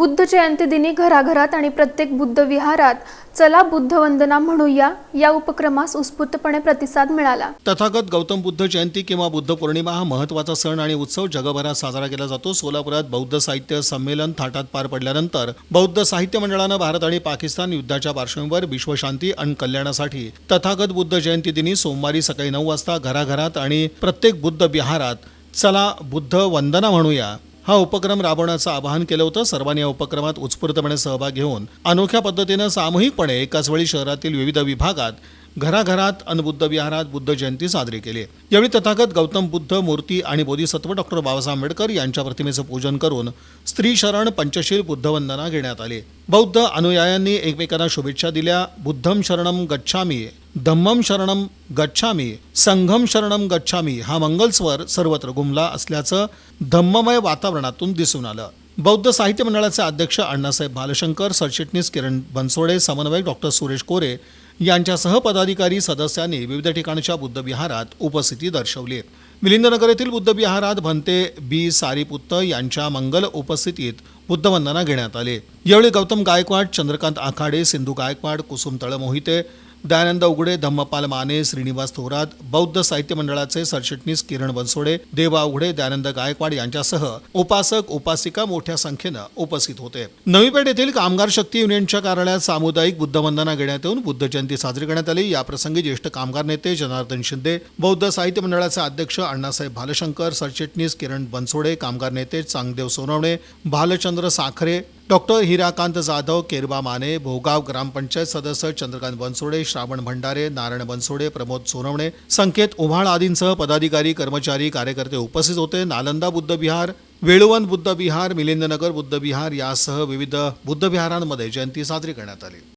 बुद्ध जयंतीदिनी घराघरात आणि प्रत्येक बुद्ध विहारात चला बुद्ध वंदना म्हणूया या उपक्रमास उत्स्फूर्तपणे प्रतिसाद मिळाला. तथागत गौतम बुद्ध जयंती किंवा बुद्ध पौर्णिमा हा महत्त्वाचा सण आणि उत्सव जगभरात साजरा केला जातो. सोलापुरात बौद्ध साहित्य संमेलन थाटात पार पडल्यानंतर बौद्ध साहित्य मंडळानं भारत आणि पाकिस्तान युद्धाच्या पार्श्वभूमीवर विश्वशांती आणि कल्याणासाठी तथागत बुद्ध जयंती दिनी सोमवारी सकाळी नऊ वाजता घराघरात आणि प्रत्येक बुद्ध विहारात चला बुद्ध वंदना म्हणूया. हा उपक्रम राबवण्याचं आवाहन केलं होतं. सर्वांनी या उपक्रमात उत्स्फूर्तपणे सहभाग घेऊन अनोख्या पद्धतीनं सामूहिकपणे एकाच वेळी शहरातील विविध विभागात घराघरात अनबुद्ध विहारात बुद्ध जयंती साजरी केली. यावेळी तथागत गौतम बुद्ध मूर्ती आणि बोधिसत्व डॉक्टर बाबासाहेब आंबेडकर यांच्या प्रतिमेचं पूजन करून स्त्री शरण पंचशील बुद्धवंदना घेण्यात आली. बौद्ध अनुयायांनी एकमेकांना शुभेच्छा दिल्या. बुद्धम शरणम गच्छामी धम्मम शरणम गच्छामी संघम शरणम गच्छामी हा मंगलस्वर सर्वत्र घुमला असल्याचं धम्ममय वातावरणातून दिसून आलं. बौद्ध साहित्य मंडळाचे अध्यक्ष अण्णासाहेब भालशंकर सरचिटणीस किरण बनसोडे समन्वयक डॉक्टर सुरेश कोरे यांच्यासह पदाधिकारी सदस्यांनी विविध ठिकाणच्या बुद्धविहारात उपस्थिती दर्शवली. मिलिंदनगर येथील बुद्ध विहारात भंते बी सारीपुत्त यांच्या मंगल उपस्थितीत बुद्धवंदना घेण्यात आली. यावेळी गौतम गायकवाड चंद्रकांत आखाडे सिंधू गायकवाड कुसुम तळमोहिते दयानंद उगडे धम्मपाल माने श्रीनिवास थोरात बौद्ध साहित्य मंडळाचे सरचिटणीस किरण बनसोडे देवा उघडे दयानंद गायकवाड यांच्यासह उपासक उपासिका मोठ्या संख्येनं उपस्थित होते. नवी पेठ येथील कामगार शक्ती युनियनच्या कार्यालयात सामुदायिक बुद्धवंदना घेण्यात येऊन बुद्ध जयंती साजरी करण्यात आली. याप्रसंगी ज्येष्ठ कामगार नेते जनार्दन शिंदे बौद्ध साहित्य मंडळाचे अध्यक्ष अण्णासाहेब भालशंकर सरचिटणीस किरण बनसोडे कामगार नेते चांगदेव सोनवणे भालचंद्र साखरे डॉक्टर हिराकांत जाधव केरबा माने भोगाव ग्रामपंचायत सदस्य चंद्रकांत बनसोडे श्रावण भंडारे नारायण बनसोडे प्रमोद सोनवणे संकेत उव्हाळ आदींसह पदाधिकारी कर्मचारी कार्यकर्ते उपस्थित होते. नालंदा बुद्ध विहार वेळुवन बुद्ध विहार मिलिंदनगर बुद्ध विहार यासह विविध बुद्ध विहारांमध्ये जयंती साजरी करण्यात आली.